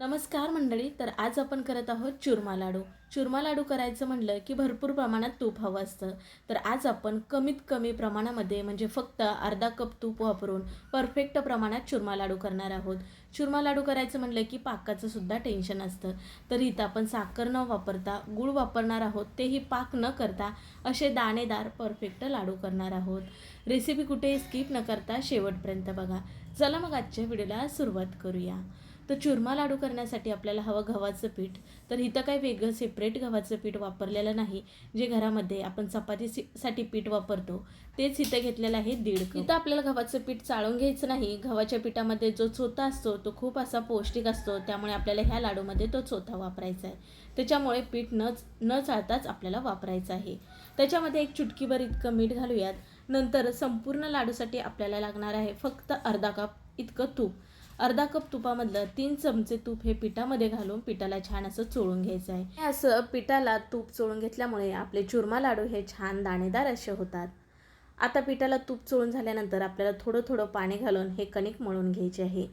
नमस्कार मंडळी तर आज आपण करत आहोत चुरमा लाडू. चुरमा लाडू करायचं म्हणलं की भरपूर प्रमाणात तूप हवं असतं. तर आज आपण कमीत कमी प्रमाणामध्ये म्हणजे फक्त अर्धा कप तूप वापरून परफेक्ट प्रमाणात चुरमा लाडू करणार आहोत. चुरमा लाडू करायचं म्हणलं की पाकाचं सुद्धा टेन्शन असतं. तर इथं आपण साखर न वापरता गूळ वापरणार आहोत तेही पाक न करता असे दाणेदार परफेक्ट लाडू करणार आहोत. रेसिपी कुठेही स्किप न करता शेवटपर्यंत बघा. चला मग आजच्या व्हिडिओला सुरुवात करूया. तर चुरमा लाडू करण्यासाठी आपल्याला हवं गव्हाचं पीठ. तर इथं काही वेगळं सेपरेट गव्हाचं पीठ वापरलेलं नाही. जे घरामध्ये आपण चपातीसाठी पीठ वापरतो तेच इथं घेतलेलं आहे दीड कप. इथं आपल्याला गव्हाचं पीठ चाळून घ्यायचं नाही. गव्हाच्या पिठामध्ये जो चोथा असतो तो खूप असा पौष्टिक असतो. त्यामुळे आपल्याला ह्या लाडूमध्ये तो चोथा वापरायचा आहे. त्याच्यामुळे पीठ न न चाळताच आपल्याला वापरायचं आहे. त्याच्यामध्ये एक चुटकीभर इतकं मीठ घालूयात. नंतर संपूर्ण लाडूसाठी आपल्याला लागणार आहे फक्त अर्धा कप इतकं तूप. अर्धा कप तुपामधलं तीन चमचे तूप हे पिठामध्ये घालून पिठाला छान असं चोळून घ्यायचं आहे. असं पिठाला तूप चोळून घेतल्यामुळे आपले चुरमा लाडू हे छान दाणेदार असे होतात. आता पिठाला तूप चोळून झाल्यानंतर आपल्याला थोडं थोडं पाणी घालून हे कणिक मळून घ्यायचे आहे.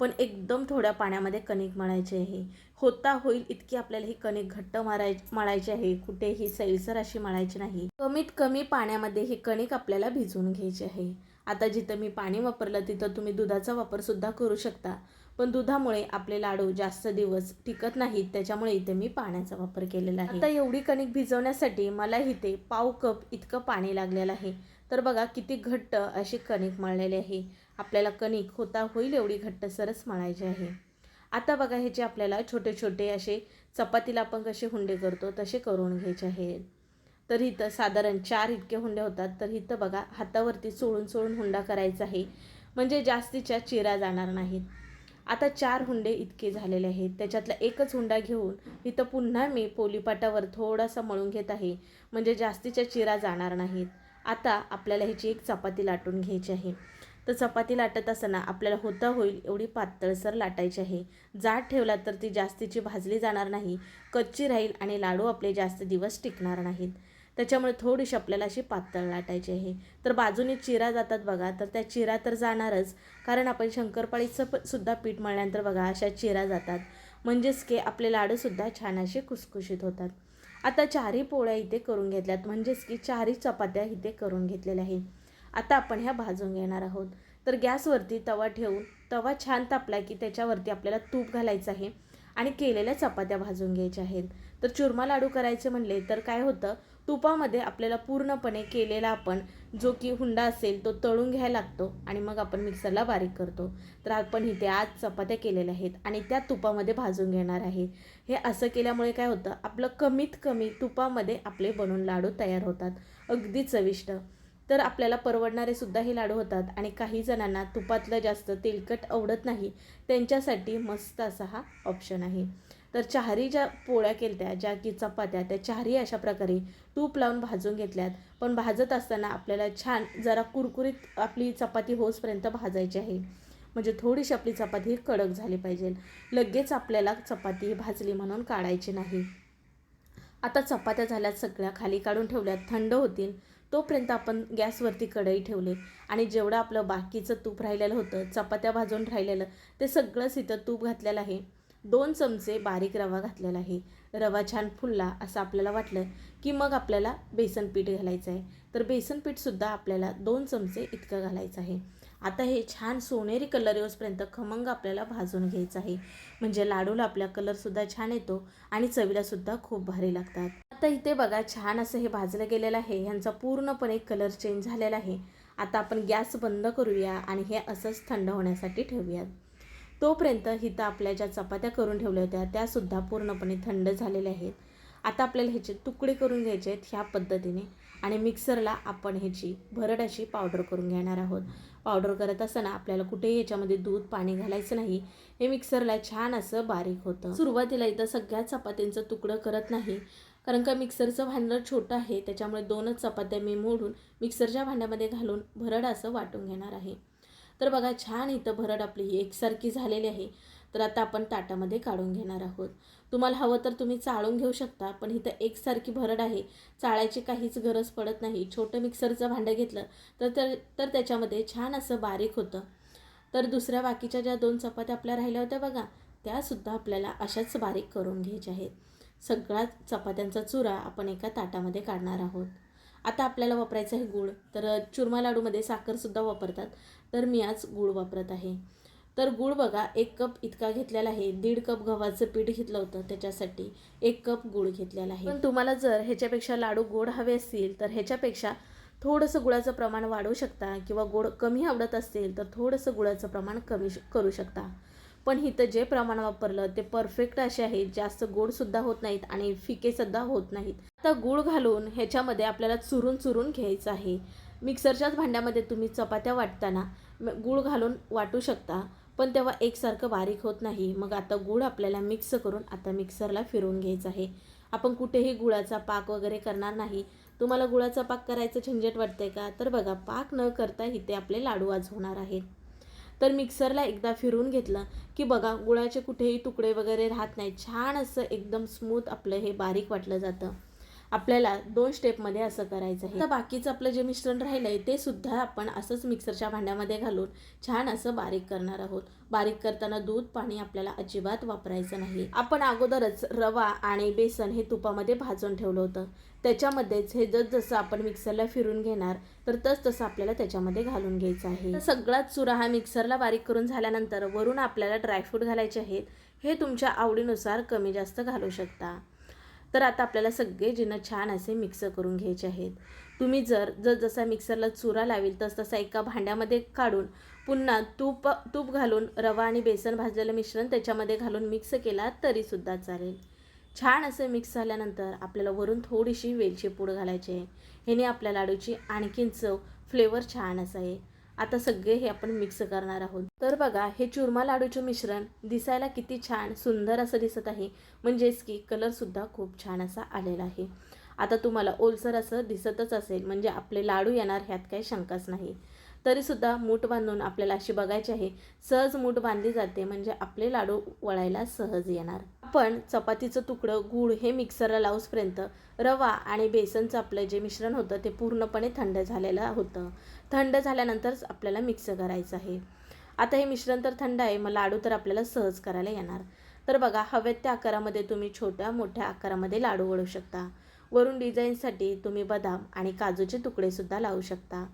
पण एकदम थोड्या पाण्यामध्ये कणिक मळायचे आहे. होता होईल इतकी आपल्याला ही कणिक घट्ट माराय मळायची आहे. कुठेही सैलसर अशी मळायची नाही. कमीत कमी पाण्यामध्ये ही कणिक आपल्याला भिजवून घ्यायची आहे. आता जिथं मी पाणी वापरलं तिथं तुम्ही दुधाचा वापरसुद्धा करू शकता. पण दुधामुळे आपले लाडू जास्त दिवस टिकत नाहीत त्याच्यामुळे इथे मी पाण्याचा वापर केलेला आहे. आता एवढी कणिक भिजवण्यासाठी मला इथे पाव कप इतकं पाणी लागलेलं आहे. तर बघा किती घट्ट अशी कणिक मळलेली आहे. आपल्याला कणिक होता होईल एवढी घट्ट सरस मळायची आहे. आता बघा ह्याचे आपल्याला छोटे छोटे असे चपातीला आपण कसे हुंडे करतो तसे करून घ्यायचे आहेत. तर इथं साधारण चार इतके हुंडे होतात. तर इथं बघा हातावरती चोळून चोळून हुंडा करायचा आहे. म्हणजे जास्तीच्या चिरा जाणार नाहीत. आता चार हुंडे इतके झालेले आहेत. त्याच्यातला एकच हुंडा घेऊन इथं पुन्हा मी पोलीपाटावर थोडासा मळून घेत आहे. म्हणजे जास्तीच्या चिरा जाणार नाहीत. आता आपल्याला ह्याची एक चपाती लाटून घ्यायची आहे. तर चपाती लाटत असताना आपल्याला होता होईल एवढी पातळसर लाटायची आहे. जाड ठेवला तर ती जास्तीची भाजली जाणार नाही. कच्ची राहील आणि लाडू आपले जास्त दिवस टिकणार नाहीत. त्याच्यामुळे थोडीशी आपल्याला अशी पातळ लाटायची आहे. तर बाजूने चिरा जातात बघा तर त्या चिरा तर जाणारच. कारण आपण शंकरपाळीचं प सुद्धा पीठ मळल्यानंतर बघा अशा चिरा जातात. म्हणजेच की आपले लाडूसुद्धा छान असे खुसखुशीत होतात. आता चारही पोळ्या इथे करून घेतल्यात. म्हणजेच की चारही चपात्या इथे करून घेतलेल्या आहेत. आता आपण ह्या भाजून घेणार आहोत. तर गॅसवरती तवा ठेवून तवा छान तापला की त्याच्यावरती आपल्याला तूप घालायचं आहे आणि केलेल्या चपात्या भाजून घ्यायच्या आहेत. तर चुरमा लाडू करायचे म्हणले तर काय होतं? तुपामध्ये आपल्याला पूर्णपणे केलेला आपण जो की हुंडा असेल तो तळून घ्यायला लागतो आणि मग आपण मिक्सरला बारीक करतो. तर आपण इथे आज चपात्या केलेल्या आहेत आणि त्या तुपामध्ये भाजून घेणार आहे. हे असं केल्यामुळे काय होतं? आपलं कमीत कमी तुपामध्ये आपले बनून लाडू तयार होतात. अगदी चविष्ट. तर आपल्याला परवडणारे सुद्धा हे लाडू होतात आणि काही जणांना तुपातलं जास्त तेलकट आवडत नाही. त्यांच्यासाठी मस्त असा हा ऑप्शन आहे. तर चारी ज्या पोळ्या केल्या ज्या की चपात्या त्या चारही अशा प्रकारे तूप लावून भाजून घेतल्यात. पण भाजत असताना आपल्याला छान जरा कुरकुरीत आपली चपाती होसपर्यंत भाजायची आहे. म्हणजे थोडीशी आपली चपाती कडक झाली पाहिजे. लगेच आपल्याला चपाती भाजली म्हणून काढायची नाही. आता चपात्या झाल्यात सगळ्या खाली काढून ठेवल्यात. थंड होतील तोपर्यंत आपण गॅसवरती कढई ठेवले. आणि जेवढं आपलं बाकीचं तूप राहिलेलं होतं चपात्या भाजून राहिलेलं ते सगळंच इथं तूप घातलेलं आहे. दोन चमचे बारीक रवा घातलेला आहे. रवा छान फुलला असं आपल्याला वाटलं की मग आपल्याला बेसन पीठ घालायचं आहे. तर बेसन पीठसुद्धा आपल्याला दोन चमचे इतकं घालायचं आहे. आता हे छान सोनेरी कलर येऊसपर्यंत खमंग आपल्याला भाजून घ्यायचं आहे. म्हणजे लाडूला आपला कलरसुद्धा छान येतो आणि चवीलासुद्धा खूप भारी लागतात. आता इथे बघा छान असं हे भाजलं गेलेलं आहे. ह्यांचा पूर्णपणे कलर चेंज झालेला आहे. आता आपण गॅस बंद करूया आणि हे असंच थंड होण्यासाठी ठेवूयात. तोपर्यंत हिथं आपल्या ज्या चपात्या करून ठेवल्या होत्या त्यासुद्धा पूर्णपणे थंड झालेल्या आहेत. आता आपल्याला ह्याचे तुकडे करून घ्यायचे आहेत ह्या पद्धतीने आणि मिक्सरला आपण ह्याची भरड अशी पावडर करून घेणार आहोत. पावडर करत असताना आपल्याला कुठेही ह्याच्यामध्ये दूध पाणी घालायचं नाही. हे मिक्सरला छान असं बारीक होतं. सुरुवातीला इथं सगळ्या चपात्यांचं तुकडं करत नाही कारण का मिक्सरचं भांडं छोटं आहे त्याच्यामुळे दोनच चपात्या मी मोडून मिक्सरच्या भांड्यामध्ये घालून भरड असं वाटून घेणार आहे. तर बघा छान इथं भरड आपली ही एकसारखी झालेली आहे. तर आता आपण ताटामध्ये काढून घेणार आहोत. तुम्हाला हवं तर तुम्ही चाळून घेऊ शकता पण इथं एकसारखी भरड आहे. चाळायची काहीच गरज पडत नाही. छोटं मिक्सरचं भांडं घेतलं तर तर तर त्याच्यामध्ये छान असं बारीक होतं. तर दुसऱ्या बाकीच्या ज्या दोन चपात्या आपल्या राहिल्या होत्या बघा त्यासुद्धा आपल्याला अशाच बारीक करून घ्यायच्या आहेत. सगळ्या चपात्यांचा चुरा आपण एका ताटामध्ये काढणार आहोत. आता आपल्याला वापरायचं आहे गूळ. तर चुरमा लाडूमध्ये साखरसुद्धा वापरतात. तर मी आज गूळ वापरत आहे. तर गूळ बघा एक कप इतका घेतलेला आहे. दीड कप गव्हाचं पीठ घेतलं होतं त्याच्यासाठी. एक कप गूळ घेतलेला आहे. पण तुम्हाला जर ह्याच्यापेक्षा लाडू गोड हवे असतील तर ह्याच्यापेक्षा थोडंसं गुळाचं प्रमाण वाढवू शकता किंवा गोड कमी आवडत असेल तर थोडंसं गुळाचं प्रमाण कमी करू शकता. पण इथं जे प्रमाण वापरलं ते परफेक्ट असे आहेत. जास्त गोडसुद्धा होत नाहीत आणि फिकेसुद्धा होत नाहीत. आता गूळ घालून ह्याच्यामध्ये आपल्याला चुरून चुरून घ्यायचं आहे. मिक्सरच्याच भांड्यामध्ये तुम्ही चपात्या वाटताना गूळ घालून वाटू शकता पण तेव्हा एकसारखं बारीक होत नाही. मग आता गूळ आपल्याला मिक्स करून आता मिक्सरला फिरवून घ्यायचं आहे. आपण कुठेही गुळाचा पाक वगैरे करणार नाही. तुम्हाला गुळाचा पाक करायचं झंझट वाटतंय का? तर बघा पाक न करता इथे आपले लाडू आज होणार आहेत. तर मिक्सरला एकदा फिरून घेतलं की बघा गुळाचे कुठेही तुकडे वगैरे राहत नाही छान असं एकदम स्मूथ आपलं हे बारीक वाटलं जातं. आपल्याला दोन स्टेपमध्ये असं करायचं आहे. तर बाकीचं आपलं जे मिश्रण राहिलं आहे ते सुद्धा आपण असंच मिक्सरच्या भांड्यामध्ये घालून छान असं बारीक करणार आहोत. बारीक करताना दूध पाणी आपल्याला अजिबात वापरायचं नाही. आपण अगोदरच रवा आणि बेसन हे तुपामध्ये भाजून ठेवलं होतं. त्याच्यामध्येच हे जस जसं आपण मिक्सरला फिरून घेणार तर तस तसं आपल्याला त्याच्यामध्ये घालून घ्यायचं आहे. तर सगळाच चुरा हा मिक्सरला बारीक करून झाल्यानंतर वरून आपल्याला ड्रायफ्रूट घालायचे आहेत. हे तुमच्या आवडीनुसार कमी जास्त घालू शकता. तर आता आपल्याला सगळे जिनं छान असे मिक्स करून घ्यायचे आहेत. तुम्ही जर जर जसा मिक्सरला चुरा लावेल तस तसा एका भांड्यामध्ये काढून पुन्हा तूप तूप घालून रवा आणि बेसन भाजलेलं मिश्रण त्याच्यामध्ये घालून मिक्स केला तरीसुद्धा चालेल. छान असं मिक्स झाल्यानंतर आपल्याला वरून थोडीशी वेलची पूड घालायची आहे. ह्याने आपल्या लाडूची आणखीन चव फ्लेवर छान असं आहे. आता सगळे हे आपण मिक्स करणार आहोत. तर बघा हे चुरमा लाडूचे मिश्रण दिसायला किती छान सुंदर असं दिसत आहे. म्हणजेच की कलरसुद्धा खूप छान असा आलेला आहे. आता तुम्हाला ओलसर असं दिसतच असेल म्हणजे आपले लाडू येणार ह्यात काही शंकाच नाही. तरीसुद्धा मूठ बांधून आपल्याला अशी बघायची आहे. सहज मूठ बांधली जाते म्हणजे आपले लाडू वळायला सहज येणार. आपण चपातीचं तुकडं गूळ हे मिक्सरला लावूसपर्यंत रवा आणि बेसनचं आपलं जे मिश्रण होतं ते पूर्णपणे थंड झालेलं होतं. थंड झाल्यानंतरच आपल्याला मिक्स करायचं आहे. आता हे मिश्रण तर थंड आहे मग लाडू तर आपल्याला सहज करायला येणार. तर बघा हवेत त्या आकारामध्ये तुम्ही छोट्या मोठ्या आकारामध्ये लाडू वळू शकता. वरून डिझाईनसाठी तुम्ही बदाम आणि काजूचे तुकडेसुद्धा लावू शकता.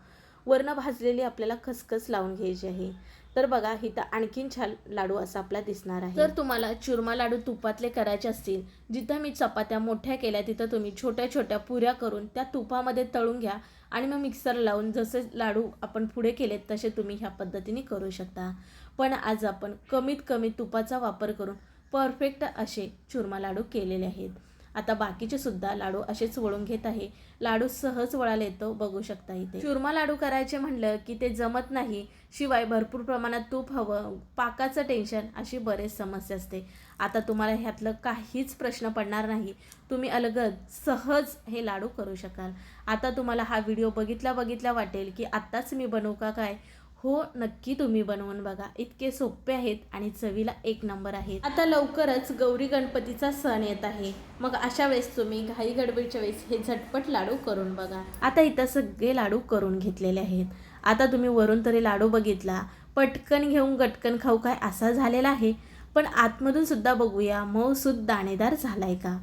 वरनं भाजलेली आपल्याला खसखस लावून घ्यायची आहे. तर बघा इथं आणखीन छान लाडू असा आपला दिसणार आहे. तर तुम्हाला चुरमा लाडू तुपातले करायचे असतील जिथं मी चपात्या मोठ्या केल्या तिथं तुम्ही छोट्या छोट्या पुऱ्या करून त्या तुपामध्ये तळून घ्या आणि मग मिक्सर लावून जसे लाडू आपण पुढे केलेत तसे तुम्ही ह्या पद्धतीने करू शकता. पण आज आपण कमीत कमी तुपाचा वापर करून परफेक्ट असे चुरमा लाडू केलेले आहेत. आता बाकीचे सुद्धा लाडू असेच वळून घेत आहे. लाडू सहज वळायला येतो बघू शकता इथे. चुरमा लाडू करायचे म्हणलं की ते जमत नाही शिवाय भरपूर प्रमाणात तूप हवं पाकाचं टेन्शन अशी बरेच समस्या असते. आता तुम्हाला ह्यातलं काहीच प्रश्न पडणार नाही. तुम्ही अलगद सहज हे लाडू करू शकाल. आता तुम्हाला हा व्हिडिओ बघितला बघितला वाटेल की आत्ताच मी बनवू का काय? हो नक्की तुम्ही बनवून बघा. इतके सोपे आहेत आणि चवीला एक नंबर आहेत. आता लवकरच गौरी गणपतीचा सण येत आहे. मग अशा वेळेस तुम्ही घाई गडबडीच्या वेळेस हे झटपट लाडू करून बघा. आता इथं सगळे लाडू करून घेतलेले आहेत. आता तुम्ही वरून तरी लाडू बघितला. पटकन घेऊन गटकन खाऊ काय असा झालेला आहे. पण आतमधून सुद्धा बघूया मऊ सुद्धा दाणेदार झालाय का?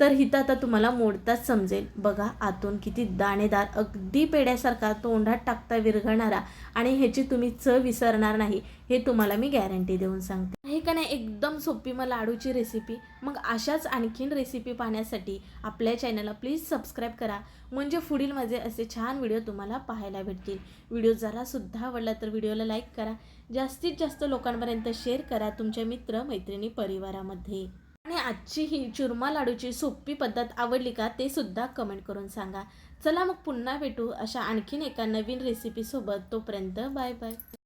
तर हिथं आता तुम्हाला मोडताच समजेल. बघा आतून किती दाणेदार अगदी पेड्यासारखा तोंडात टाकता विरघळणारा आणि ह्याची तुम्ही चव विसरणार नाही हे तुम्हाला मी गॅरंटी देऊन सांगते. हे का नाही एकदम सोपी मग लाडूची रेसिपी मग अशाच आणखीन रेसिपी पाहण्यासाठी आपल्या चॅनलला प्लीज सबस्क्राईब करा. म्हणजे पुढील माझे असे छान व्हिडिओ तुम्हाला पाहायला भेटतील. व्हिडिओ जरासुद्धा आवडला तर व्हिडिओला लाईक करा. जास्तीत जास्त लोकांपर्यंत शेअर करा तुमच्या मित्र मैत्रिणी परिवारामध्ये. आणि आजची ही चुरमा लाडूची सोपी पद्धत आवडली का ते सुद्धा कमेंट करून सांगा. चला मग पुन्हा भेटू अशा आणखीन एका नवीन रेसिपीसोबत तोपर्यंत बाय बाय